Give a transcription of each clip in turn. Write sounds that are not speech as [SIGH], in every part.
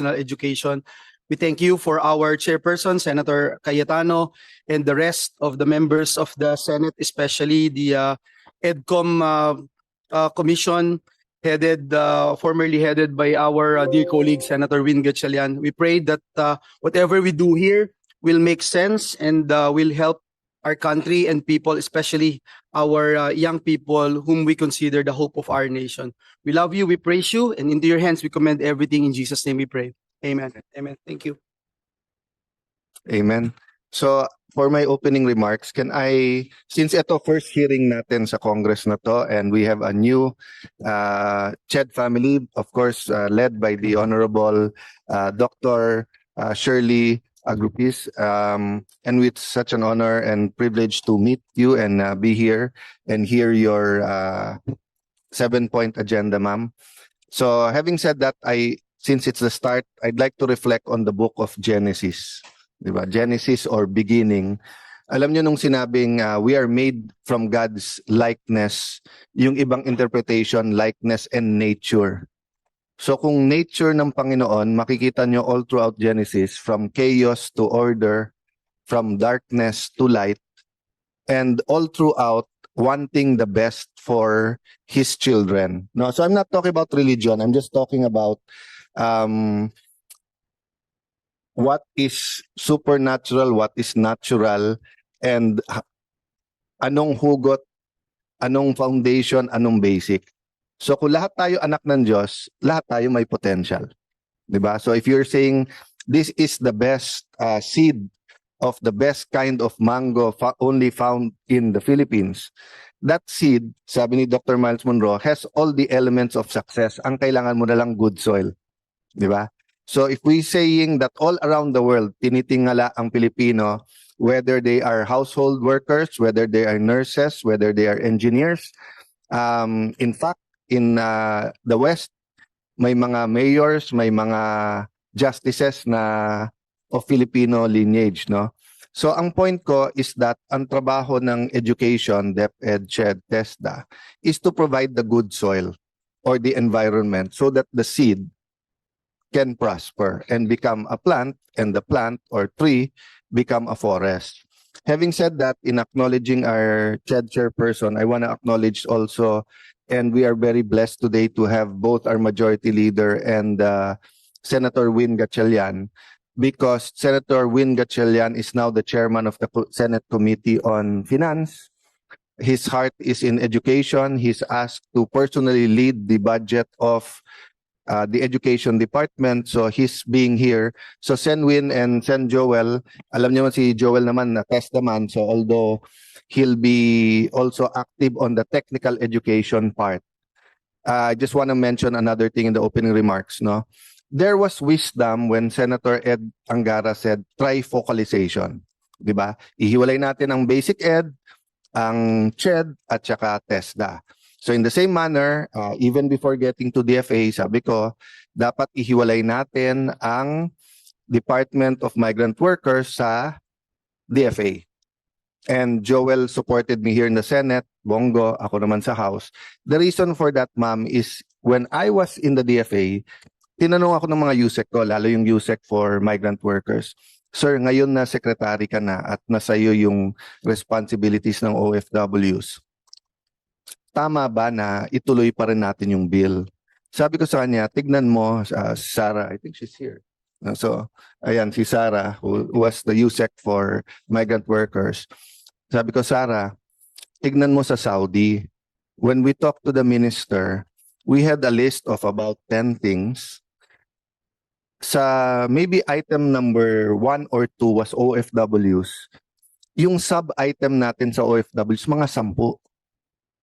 education. We thank you for our chairperson, Senator Cayetano, and the rest of the members of the Senate, especially the uh, EDCOM uh, uh, Commission headed, uh, formerly headed by our uh, dear colleague, Senator Win Gatchalian. We pray that uh, whatever we do here will make sense and uh, will help our country and people, especially our uh, young people whom we consider the hope of our nation. We love you, we praise you, and into your hands we commend everything. In Jesus' name we pray. Amen. Amen. Thank you. Amen. So, for my opening remarks, can I, since ito first hearing natin sa Congress na to, and we have a new uh, Ched family, of course, uh, led by the Honorable uh, Dr. Uh, Shirley Agrupis, um, and with such an honor and privilege to meet you and uh, be here and hear your uh, seven-point agenda, ma'am. So, having said that, I, since it's the start, I'd like to reflect on the book of Genesis. Di ba? Genesis or beginning. Alam niyo nung sinabing uh, we are made from God's likeness, yung ibang interpretation, likeness and nature. So kung nature ng Panginoon, makikita niyo all throughout Genesis, from chaos to order, from darkness to light, and all throughout wanting the best for his children. No, so I'm not talking about religion. I'm just talking about um, what is supernatural, what is natural, and anong hugot, anong foundation, anong basic. So kung lahat tayo anak ng Diyos, lahat tayo may potential. 'Di ba? So if you're saying this is the best uh, seed of the best kind of mango only found in the Philippines, that seed, sabi ni Dr. Miles Monroe, has all the elements of success. Ang kailangan mo na lang good soil. 'Di ba? So if we saying that all around the world, tinitingala ang Pilipino, whether they are household workers, whether they are nurses, whether they are engineers, um, in fact, in uh, the West, may mga mayors, may mga justices na of Filipino lineage, no? So ang point ko is that ang trabaho ng education, DepEd, CHED, TESDA, is to provide the good soil or the environment so that the seed can prosper and become a plant and the plant or tree become a forest. Having said that, in acknowledging our CHED chairperson, I want to acknowledge also, and we are very blessed today to have both our majority leader and uh, Senator Win Gatchalian, because Senator Win Gatchalian is now the chairman of the Senate Committee on Finance. His heart is in education. He's asked to personally lead the budget of uh, the education department. So he's being here. So Sen Win and Sen Joel, alam niyo si Joel naman na test naman. So although he'll be also active on the technical education part. Uh, I just want to mention another thing in the opening remarks, no? There was wisdom when Senator Ed Angara said trifocalization, 'di ba? Ihiwalay natin ang basic ed, ang CHED at saka TESDA. So in the same manner, uh, even before getting to DFA, sabi ko, dapat ihiwalay natin ang Department of Migrant Workers sa DFA. And Joel supported me here in the Senate, Bongo, ako naman sa House. The reason for that, ma'am, is when I was in the DFA, tinanong ako ng mga USEC ko, lalo yung USEC for migrant workers. Sir, ngayon na secretary ka na at nasa iyo yung responsibilities ng OFWs. Tama ba na ituloy pa rin natin yung bill? Sabi ko sa kanya, tignan mo, uh, Sarah, I think she's here. So, ayan, si Sarah, who was the USEC for migrant workers. Sabi ko, Sarah, tignan mo sa Saudi. When we talked to the minister, we had a list of about 10 things. Sa maybe item number one or two was OFWs. Yung sub-item natin sa OFWs, mga sampu.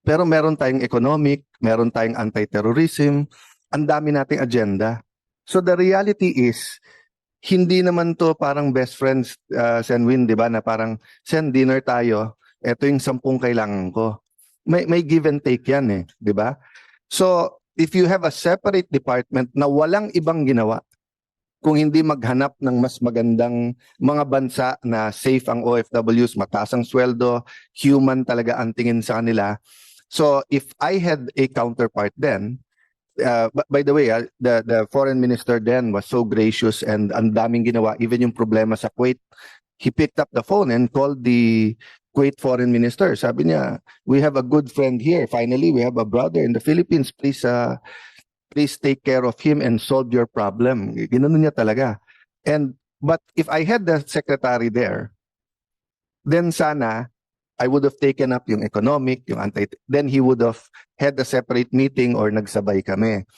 Pero meron tayong economic, meron tayong anti-terrorism, ang dami nating agenda. So the reality is, hindi naman to parang best friends, uh, Sen Win, di ba? Na parang, Sen, dinner tayo, eto yung sampung kailangan ko. May, may give and take yan eh, di ba? So, if you have a separate department na walang ibang ginawa, kung hindi maghanap ng mas magandang mga bansa na safe ang OFWs, mataas ang sweldo, human talaga ang tingin sa kanila. So if I had a counterpart then, uh, by the way, ah, the the foreign minister then was so gracious and ang daming ginawa even yung problema sa Kuwait. He picked up the phone and called the Kuwait foreign minister. Sabi niya, "We have a good friend here. Finally, we have a brother in the Philippines. Please uh please take care of him and solve your problem." Ginanon niya talaga. And but if I had the secretary there, then sana I would have taken up yung economic, yung anti, then he would have had a separate meeting or nagsabay kami.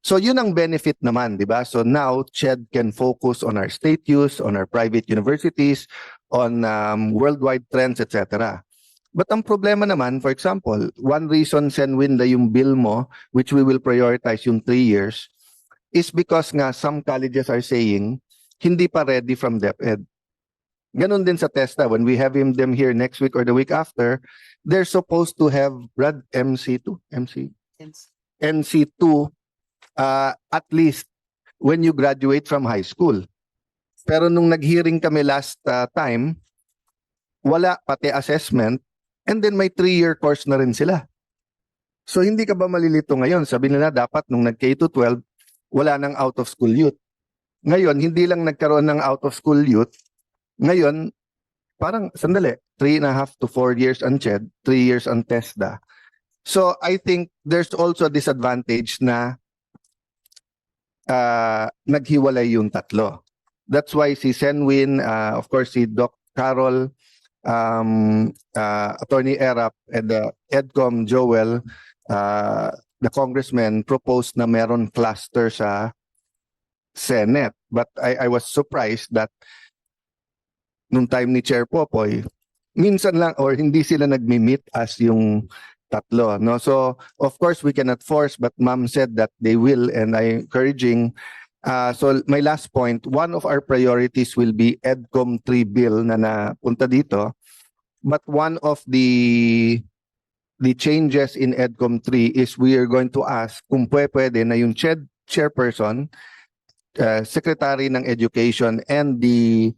So yun ang benefit naman, di ba? So now CHED can focus on our state use, on our private universities, on um, worldwide trends, etc. But ang problema naman, for example, one reason Senwin na yung bill mo, which we will prioritize yung three years, is because nga some colleges are saying, hindi pa ready from DepEd. Ganon din sa TESTA. When we have him them here next week or the week after, they're supposed to have Brad MC2, MC, NC2 uh, at least when you graduate from high school. Pero nung nag-hearing kami last uh, time, wala pati assessment and then may three-year course na rin sila. So hindi ka ba malilito ngayon? Sabi nila dapat nung nag-K to 12, wala nang out-of-school youth. Ngayon, hindi lang nagkaroon ng out-of-school youth, ngayon, parang, sandali, three and a half to four years on CHED, three years on TESDA. So, I think there's also a disadvantage na uh, naghiwalay yung tatlo. That's why si Senwin, uh, of course, si Doc Carol, um, uh, Attorney Erap, and uh, Edcom Joel, uh, the congressman proposed na meron cluster sa Senate. But I, I was surprised that nung time ni Chair Popoy, minsan lang or hindi sila nagmi-meet as yung tatlo. No? So, of course, we cannot force, but ma'am said that they will and I encouraging. Uh, so, my last point, one of our priorities will be EDCOM 3 bill na napunta dito. But one of the the changes in EDCOM 3 is we are going to ask kung pwe- pwede na yung CHED chairperson, uh, secretary ng education and the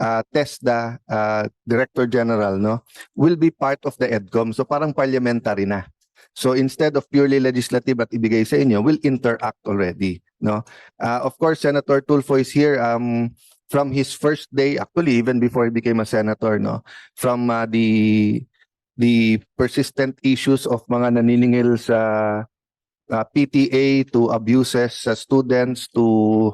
uh, TESDA uh, Director General no will be part of the EDCOM. So parang parliamentary na. So instead of purely legislative at ibigay sa inyo, will interact already. No, uh, of course, Senator Tulfo is here. Um, from his first day, actually even before he became a senator, no, from uh, the the persistent issues of mga naniningil sa uh, PTA to abuses sa students to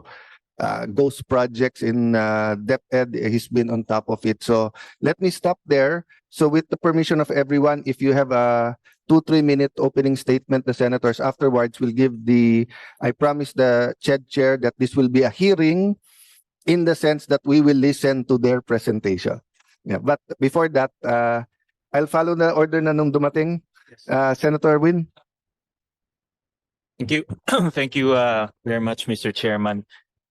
uh, ghost projects in uh, DepEd. He's been on top of it. So let me stop there. So with the permission of everyone, if you have a two, three minute opening statement, the senators afterwards will give the, I promise the CHED chair that this will be a hearing in the sense that we will listen to their presentation. Yeah, but before that, uh, I'll follow the order na nung dumating. Uh, Senator Win. Thank you. [CLEARS THROAT] Thank you uh, very much, Mr. Chairman.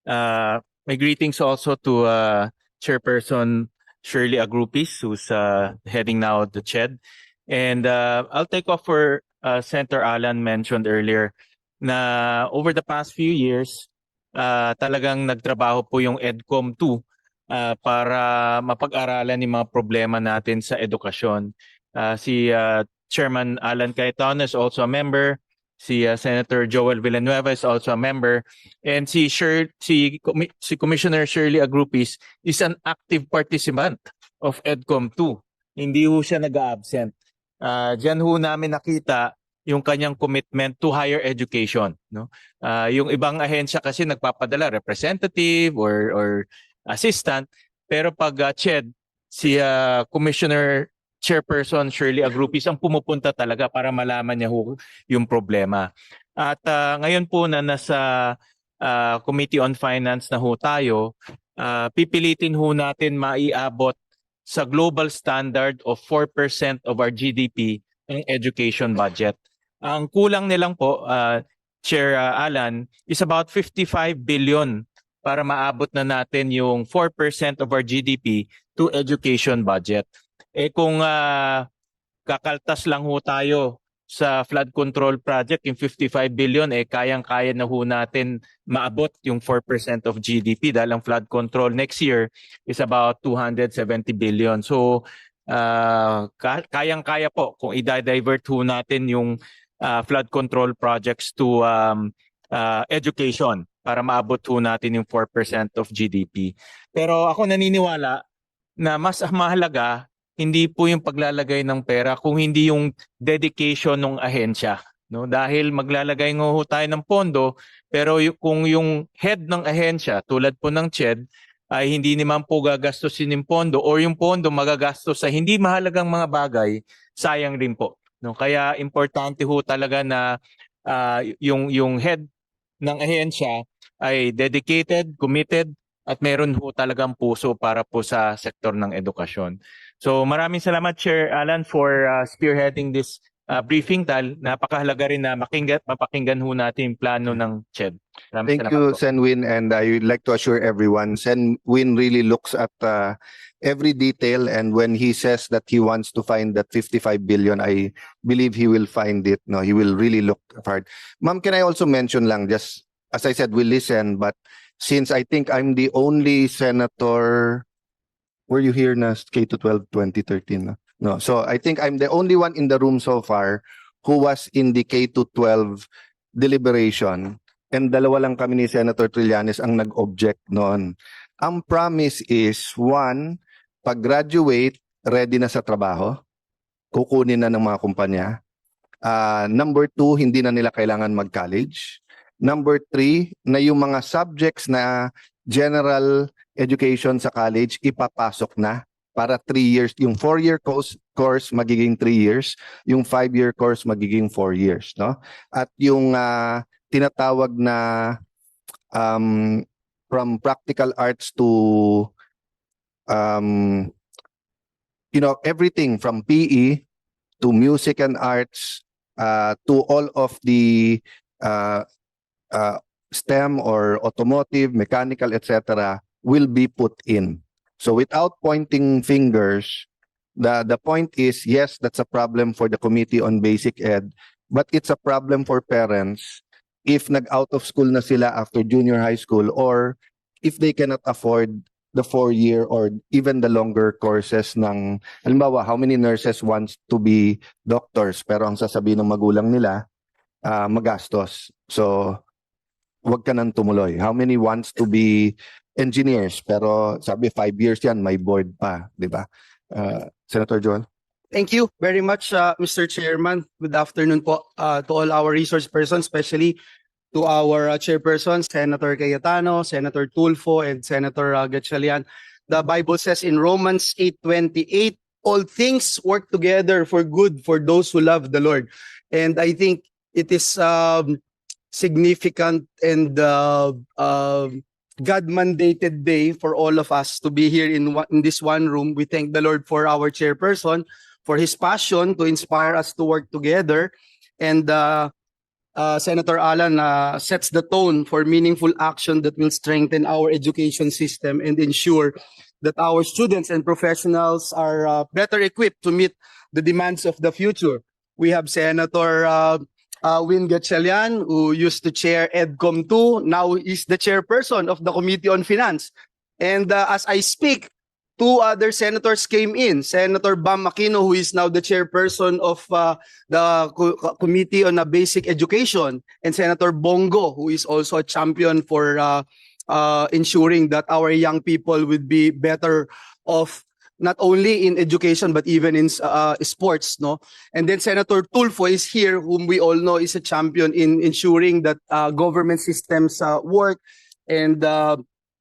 Uh, my greetings also to uh, Chairperson Shirley Agrupis, who's uh, heading now the CHED. And uh, I'll take off for uh, Senator Alan mentioned earlier na over the past few years, uh, talagang nagtrabaho po yung EDCOM 2 uh, para mapag-aralan yung mga problema natin sa edukasyon. Uh, si uh, Chairman Alan Cayetano is also a member. Si uh, Senator Joel Villanueva is also a member. And si, Sher si, si Commissioner Shirley Agrupis is an active participant of EDCOM 2. Hindi ho siya nag-absent. Uh, diyan ho namin nakita yung kanyang commitment to higher education. No? Uh, yung ibang ahensya kasi nagpapadala representative or, or assistant. Pero pag uh, CHED, si uh, Commissioner Chairperson Shirley Agrupis ang pumupunta talaga para malaman niya ho yung problema. At uh, ngayon po na nasa uh, Committee on Finance na ho tayo, uh, pipilitin ho natin maiabot sa global standard of 4% of our GDP ang education budget. Ang kulang nilang po, uh, Chair uh, Alan, is about 55 billion para maabot na natin yung 4% of our GDP to education budget. Eh kung ah, kakaltas lang ho tayo sa flood control project, yung 55 billion, eh kayang-kaya na ho natin maabot yung 4% of GDP dahil ang flood control next year is about 270 billion. So, ka- kayang-kaya po kung i-divert ho natin yung uh, flood control projects to um, uh, education para maabot ho natin yung 4% of GDP. Pero ako naniniwala na mas mahalaga hindi po yung paglalagay ng pera kung hindi yung dedication ng ahensya. No? Dahil maglalagay nga ho tayo ng pondo pero y- kung yung head ng ahensya tulad po ng CHED ay hindi naman po gagastusin yung pondo or yung pondo magagastos sa hindi mahalagang mga bagay, sayang rin po. No? Kaya importante ho talaga na ah, yung yung head ng ahensya ay dedicated, committed at meron ho talagang puso para po sa sektor ng edukasyon. So maraming salamat Chair Alan for uh, spearheading this uh, briefing tal. Napakahalaga rin na makinggan mapakinggan ho natin yung plano ng CHED. Maraming Thank you, po. Senwin, and I would like to assure everyone, Senwin really looks at uh, every detail, and when he says that he wants to find that 55 billion, I believe he will find it. No, he will really look hard. Ma'am, can I also mention lang, just as I said, we listen, but since I think I'm the only senator, were you here na K to 12 2013? No? no, so I think I'm the only one in the room so far who was in the K to 12 deliberation and dalawa lang kami ni Senator Trillanes ang nag-object noon. Ang promise is, one, pag-graduate, ready na sa trabaho, kukunin na ng mga kumpanya. Ah, number two, hindi na nila kailangan mag-college. Number three, na yung mga subjects na general education sa college, ipapasok na para three years. Yung four-year course, course magiging three years. Yung five-year course magiging four years. No? At yung ah, tinatawag na um, from practical arts to um, you know everything from PE to music and arts uh, to all of the uh, uh, STEM or automotive, mechanical, etc. will be put in. So without pointing fingers, the the point is yes, that's a problem for the Committee on Basic Ed, but it's a problem for parents if nag-out of school na sila after junior high school or if they cannot afford the four-year or even the longer courses ng, halimbawa, how many nurses wants to be doctors pero ang sasabihin ng magulang nila, ah, magastos. So, wag ka nang tumuloy. How many wants to be engineers pero sabi five years yan, may board pa, di ba? Ah, Senator Joel? Thank you very much, uh, Mr. Chairman. Good afternoon po uh, to all our resource persons, especially to our uh, chairperson, Senator Cayetano, Senator Tulfo, and Senator uh, Gatchalian. The Bible says in Romans 8:28, all things work together for good for those who love the Lord. And I think it is um, significant and uh, uh, God mandated day for all of us to be here in, in this one room. We thank the Lord for our chairperson, for his passion to inspire us to work together. And uh, uh, Senator Alan uh, sets the tone for meaningful action that will strengthen our education system and ensure that our students and professionals are uh, better equipped to meet the demands of the future. We have Senator uh, uh, Win Gatchalian, who used to chair EDCOM 2, now is the chairperson of the Committee on Finance. And uh, as I speak, two other senators came in. Senator Bam Aquino, who is now the chairperson of uh, the Co- Co- Committee on uh, Basic Education, and Senator Bongo, who is also a champion for uh, uh, ensuring that our young people would be better off not only in education but even in uh, sports no and then senator tulfo is here whom we all know is a champion in ensuring that uh, government systems uh, work and uh,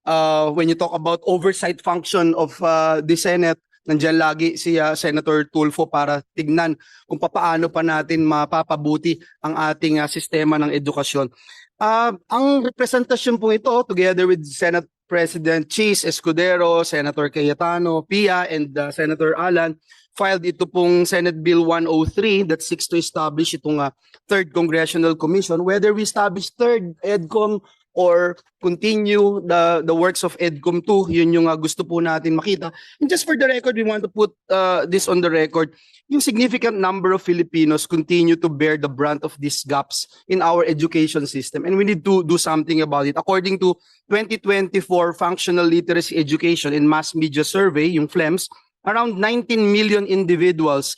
uh, when you talk about oversight function of uh, the senate nandiyan lagi si uh, Senator Tulfo para tignan kung papaano pa natin mapapabuti ang ating uh, sistema ng edukasyon. Uh, ang representasyon po ito together with Senate President Cheese Escudero, Senator Cayetano, Pia, and uh, Senator Alan filed ito pong Senate Bill 103 that seeks to establish itong uh, third congressional commission. Whether we establish third EDCOM or continue the the works of EDCOM 2 yun yung uh, gusto po natin makita. And just for the record we want to put uh, this on the record. Yung significant number of Filipinos continue to bear the brunt of these gaps in our education system. And we need to do something about it. According to 2024 Functional Literacy Education and Mass Media Survey, yung FLEMS, around 19 million individuals